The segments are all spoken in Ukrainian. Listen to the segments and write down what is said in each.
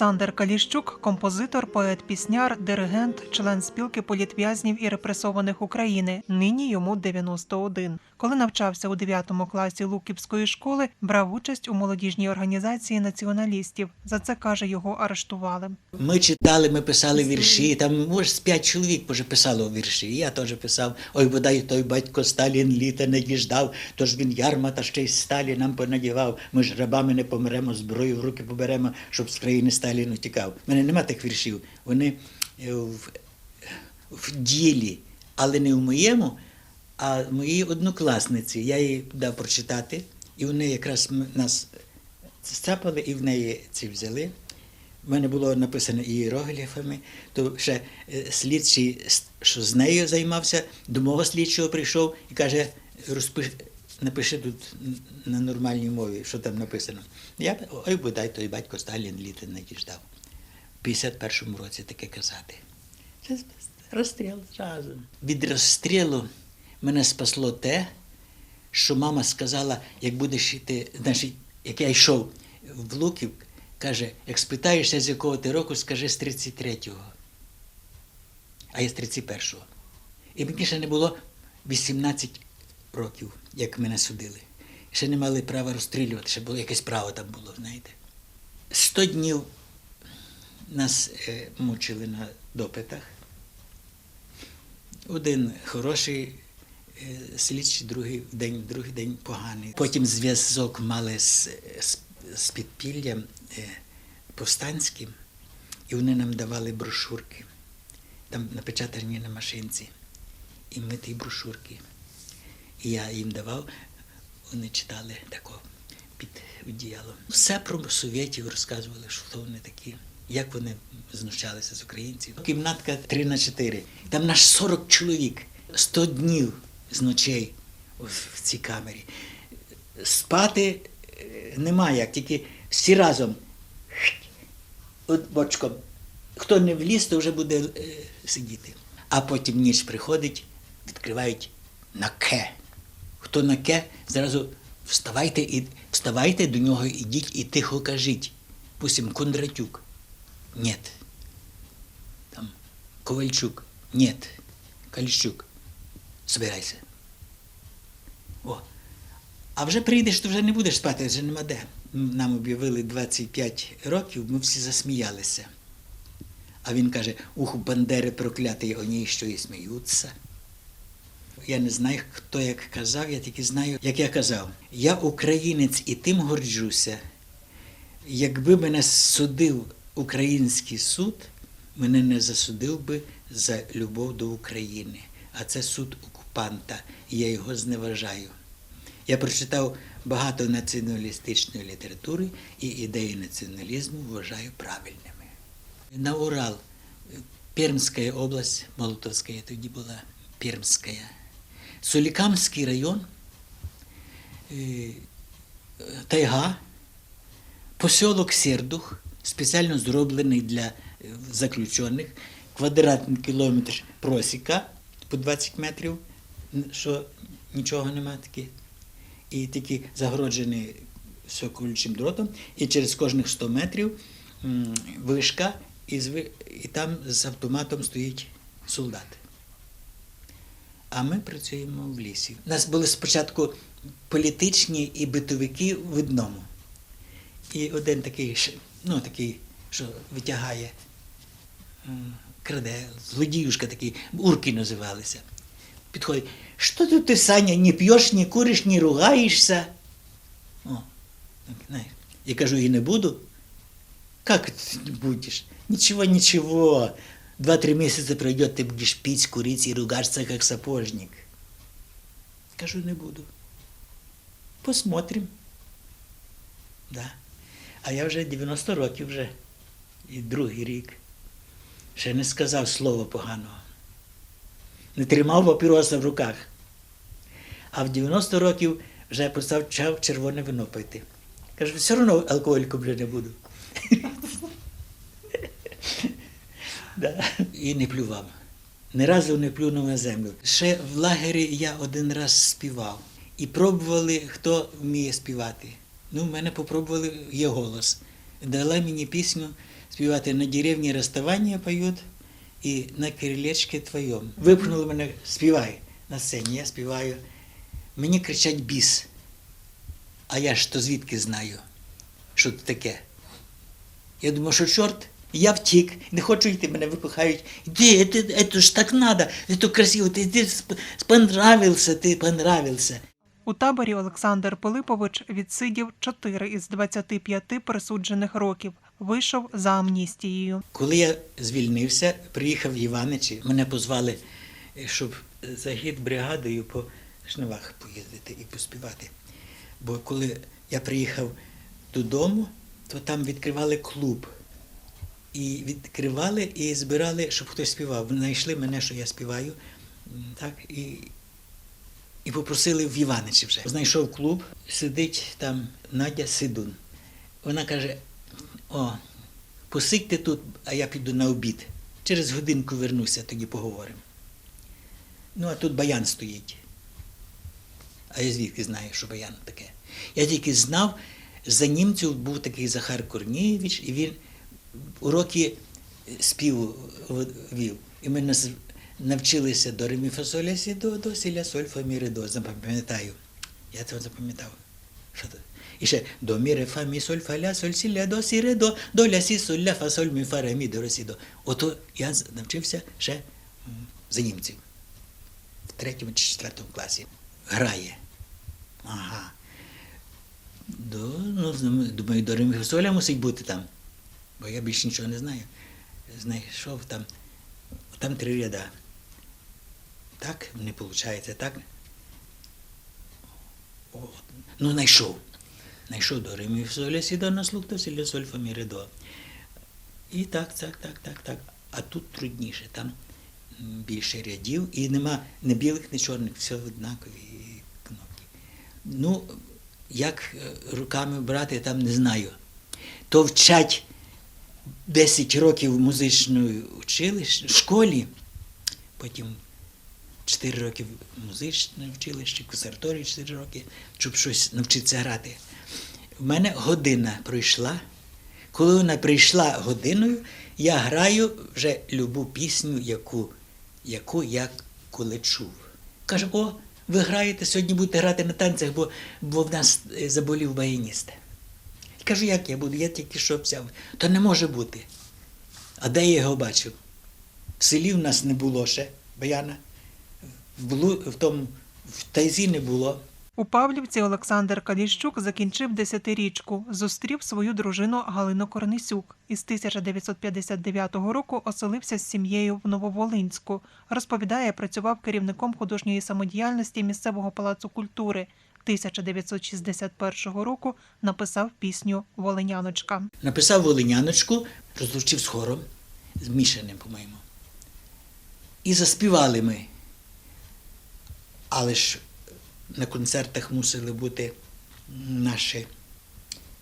Олександр Каліщук композитор, поет-пісняр, диригент, член спілки політв'язнів і репресованих України. Нині йому 91. Коли навчався у 9 класі Луківської школи, брав участь у молодіжній організації націоналістів. За це каже, його арештували. Ми читали, ми писали вірші. Там може з п'ять чоловік може писало вірші. Я теж писав. Ой, бодай той батько Сталін літа не діждав, тож він ярма та ще й сталі нам понадівав. Ми ж рабами не помремо, зброю в руки поберемо, щоб з країни Сталін утікав. У мене нема тих віршів. Вони е, в, в ділі, але не в моєму, а в моїй однокласниці. Я їй дав прочитати, і вони якраз нас сцапали і в неї ці взяли. У мене було написано ієрогліфами, то ще е, слідчий, що з нею займався, до мого слідчого прийшов і каже, розпиш, напиши тут на нормальній мові, що там написано. Я ой, бодай той батько Сталін літа не діждав. В 51-му році таке казати. Це розстріл зразу. Від розстрілу мене спасло те, що мама сказала, як будеш йти, значить, як я йшов в Луків, каже, як спитаєшся, з якого ти року, скажи з 33-го. А я з 31-го. І мені ще не було 18 років, як мене судили. Ще не мали права розстрілювати, ще було якесь право там було, знаєте. 100 днів нас е, мучили на допитах. Один хороший е, слідчий, другий день, другий день поганий. Потім зв'язок мали з, з, з підпіллям е, повстанським, і вони нам давали брошурки, там напечатані на машинці. І ми ті брошурки. І я їм давав, вони читали тако під одіялом. Все про совєтів розказували, що хто вони такі, як вони знущалися з українців. Кімнатка 3 на 4. Там наш 40 чоловік, 100 днів з ночей в цій камері. Спати е, нема як, тільки всі разом. От бочком. Хто не вліз, то вже буде е, сидіти. А потім ніч приходить, відкривають на ке. Хто на ке, зразу вставайте і вставайте до нього, ідіть і тихо кажіть. Пустим Кондратюк. Нет. Там Ковальчук. Нет. Каліщук. Збирайся. О. А вже прийдеш, то вже не будеш спати, вже нема де. Нам об'явили 25 років, ми всі засміялися. А він каже: ух, бандери проклятий, вони що і сміються. Я не знаю, хто як казав, я тільки знаю, як я казав. Я українець і тим горджуся. Якби мене судив український суд, мене не засудив би за любов до України. А це суд окупанта, і я його зневажаю. Я прочитав багато націоналістичної літератури і ідеї націоналізму вважаю правильними. На Урал, Пермська область, Молотовська тоді була Пермська. Солікамський район, е, тайга, посілок Сердух, спеціально зроблений для е, заключених, квадратний кілометр просіка по 20 метрів, що нічого нема таке. І такі загороджені все колючим дротом, і через кожних 100 метрів вишка, і, там з автоматом стоїть солдат. А ми працюємо в лісі. У нас були спочатку політичні і битовики в одному. І один такий, ну такий, що витягає, краде, злодіюшка такий, урки називалися. Підходить, що тут ти, Саня, не п'єш, не куриш, не ругаєшся? О, так. Я кажу, і не буду. Как будешь? Ничего, ничего. Два-три месяца пройдет, ты будешь пить, курить и ругаться, как сапожник. Скажу, не буду. Посмотрим. Да. А я вже 90 років вже, і другий рік. Ще не сказав слова поганого. Не тримав папіроса в руках. А в 90 років вже почав червоне вино пити. Кажу, все одно алкоголіком вже не буду. Да. І не плював. Ні разу не плюнув на землю. Ще в лагері я один раз співав. І пробували, хто вміє співати. Ну, в мене попробували, є голос. дала мені пісню співати на деревні розставання поють і на крилечці твоєму. Випхнули мене, співай на сцені, я співаю. Мені кричать біс. А я ж то звідки знаю, що це таке. Я думаю, що чорт, я втік, не хочу йти, мене випихають. Іди, це, це ж так надо, це красиво, ти, ти ти понравився. У таборі Олександр Пилипович відсидів 4 із 25 присуджених років. Вийшов за амністією. Коли я звільнився, приїхав в Іваничі, мене позвали, е, щоб за бригадою по шнивах поїздити і поспівати. Бо коли я приїхав додому, то там відкривали клуб. І відкривали і збирали, щоб хтось співав. Знайшли мене, що я співаю. Так, і, і попросили в Іваничі вже. Знайшов клуб, сидить там Надя Сидун. Вона каже: о, посидьте тут, а я піду на обід. Через годинку вернуся, тоді поговоримо. Ну, а тут баян стоїть. А я звідки знаю, що баян таке? Я тільки знав, за німців був такий Захар Корнієвич, і він уроки співу вів. І ми нас навчилися до ремі фасоля сі до, до сіля соль фа мі до. Запам'ятаю. Я це запам'ятав. Що це? І ще до мі ре фа мі соль фа ля соль сі ля до сі ре до до ля сі соль ля фа соль мі фа ре мі до ре сі до. Ото я навчився ще за німців. В третьому чи четвертому класі. Грає. Ага. До, ну, думаю, до ремі фасоля мусить бути там. Я більше нічого не знаю. Знайшов там, там три ряда. Так не виходить, так? О, ну, знайшов. Знайшов до ремі соля сіда на слух до сіля соль фа мі ре до. І так, так, так, так, так. А тут трудніше, там більше рядів і нема не білих, не чорних, все однакові кнопки. Ну, як е, руками брати, там не знаю. То вчать 10 років в музичному училищі, в школі, потім 4 роки музичне училище, консерваторії 4 роки, щоб щось навчитися грати. У мене година пройшла. Коли вона прийшла годиною, я граю вже любу пісню, яку, яку я коли чув. Каже, о, ви граєте, сьогодні будете грати на танцях, бо, бо в нас е, заболів баяніст. Кажу, як я буду? Я тільки що взяв. То не може бути. А де я його бачив? В селі в нас не було ще баяна. В, Блу- в тому в Тайзі не було. У Павлівці Олександр Каліщук закінчив десятирічку, зустрів свою дружину Галину Корнисюк. Із 1959 року оселився з сім'єю в Нововолинську. Розповідає, працював керівником художньої самодіяльності місцевого палацу культури. 1961 року написав пісню Волиняночка. Написав Волиняночку, розлучив з хором, змішаним, по-моєму. І заспівали ми. Але ж на концертах мусили бути наше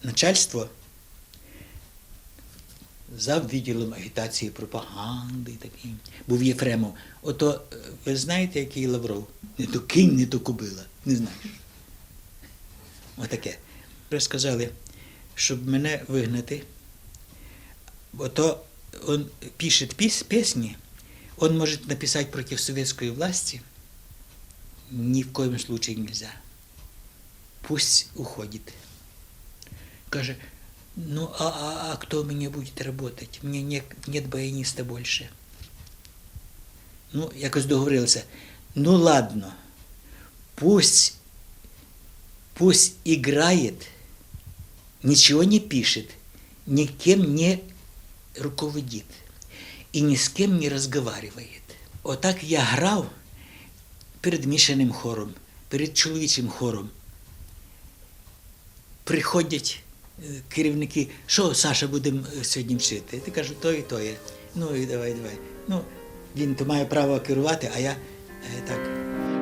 начальство за відділом агітації, пропаганди і таким. Був Єфремов. Ото е, ви знаєте, який Лавров? Не то кінь, не то кобила. Не знаєш. Отаке. Ви сказали, щоб мене вигнати, ото он пишет піс, песни, он может написать против советской власти, ни в коем случае нельзя. Пусть уходит. Каже, ну а, а, а кто меня будет работать? Мне не, нет баяниста больше. Ну, якось договорилися. Ну ладно, пусть, пусть играет, ничего не пишет, никем не руководит и ни с кем не разговаривает. Отак я грав перед мішаним хором, перед чоловічим хором. Приходять е, керівники, що Саша будемо е, сьогодні вчити? Я кажу, то і то є. Ну і давай, давай. Ну, він то має право керувати, а я е, так.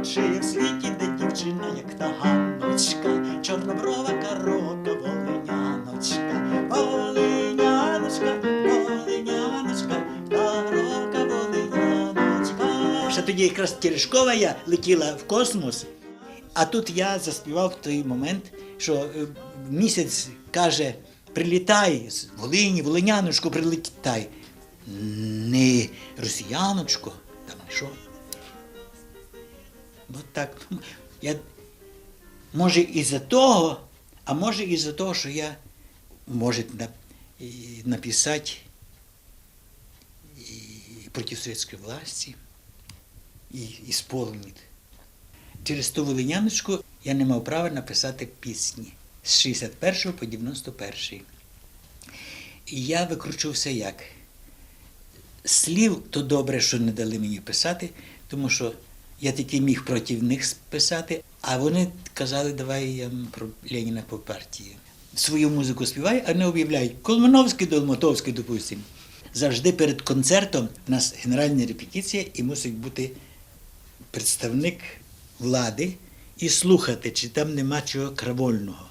Чи в світі, де як та Ганночка, чорноброва корока, волиняночка, волиняночка, волиняночка, корока, волиняночка. Ще тоді якраз Терешкова я летіла в космос, а тут я заспівав в той момент, що е, місяць каже прилітай з Волині, Волиняночко, прилітай. Не росіяночко, там що. От так. Я, може, із-за того, а може із-за того, що я може написати і проти совєтської власті, і ісполнити. Через ту волиняночку я не мав права написати пісні з 61 по 91. І я викручувався як? Слів то добре, що не дали мені писати, тому що я тільки міг проти них писати, а вони казали, давай я про Леніна по партії. Свою музику співай, а не об'являють Колмановський, Долмотовський, допустимо. Завжди перед концертом у нас генеральна репетиція і мусить бути представник влади і слухати, чи там нема чого крамольного.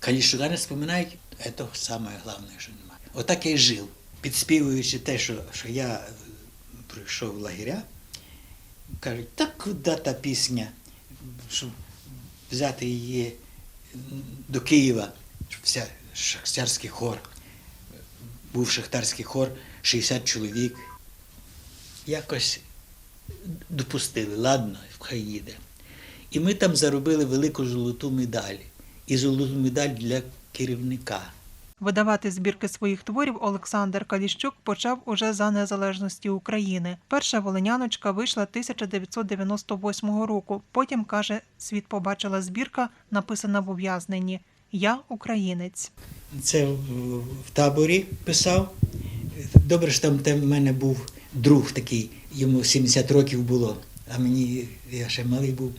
Калішука не споминають, це саме головне, що немає. Отак я й жив, підспівуючи те, що, що я прийшов в лагеря, кажуть, та куди та пісня, щоб взяти її до Києва, щоб вся шахтарський хор, був шахтарський хор, 60 чоловік. Якось допустили, ладно, хай їде. І ми там заробили велику золоту медаль. І золоту медаль для керівника. Видавати збірки своїх творів Олександр Каліщук почав уже за незалежності України. Перша волиняночка вийшла 1998 року. Потім каже, світ побачила збірка, написана в ув'язненні Я українець. Це в таборі писав. Добре, що там в мене був друг такий, йому 70 років було, а мені я ще малий був.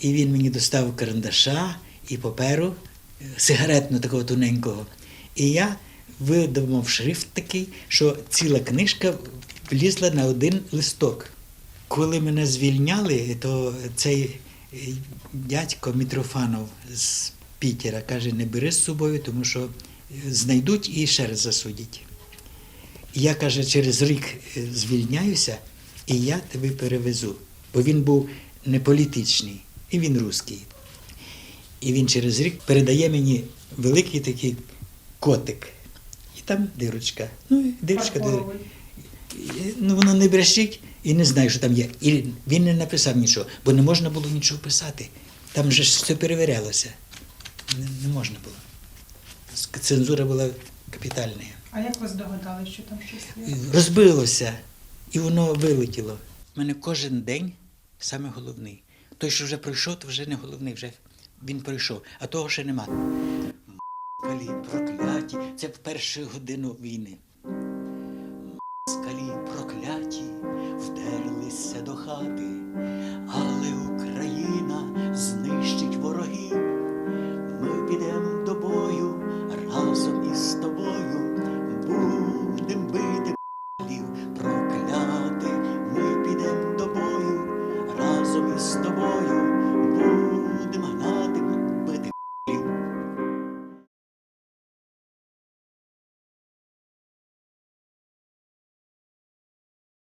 І він мені доставив карандаша і паперу е, сигаретно такого тоненького. І я видумав шрифт такий, що ціла книжка влізла на один листок. Коли мене звільняли, то цей дядько Мітрофанов з Пітера каже, не бери з собою, тому що знайдуть і ще раз засудять. Я, каже, через рік е, звільняюся, і я тебе перевезу. Бо він був не політичний, і він русський. І він через рік передає мені великий такий котик. І там дирочка. Ну, і дирочка, дирочка. Ну, воно не брешить і не знаю, що там є. І він не написав нічого, бо не можна було нічого писати. Там же ж все перевірялося. Не, не можна було. Цензура була капітальна. А як ви здогадали, що там щось Розбилося, і воно вилетіло. У мене кожен день саме головний. Той, що вже пройшов, то вже не головний, вже він пройшов, а того ще нема. Скалі прокляті, це в першу годину війни.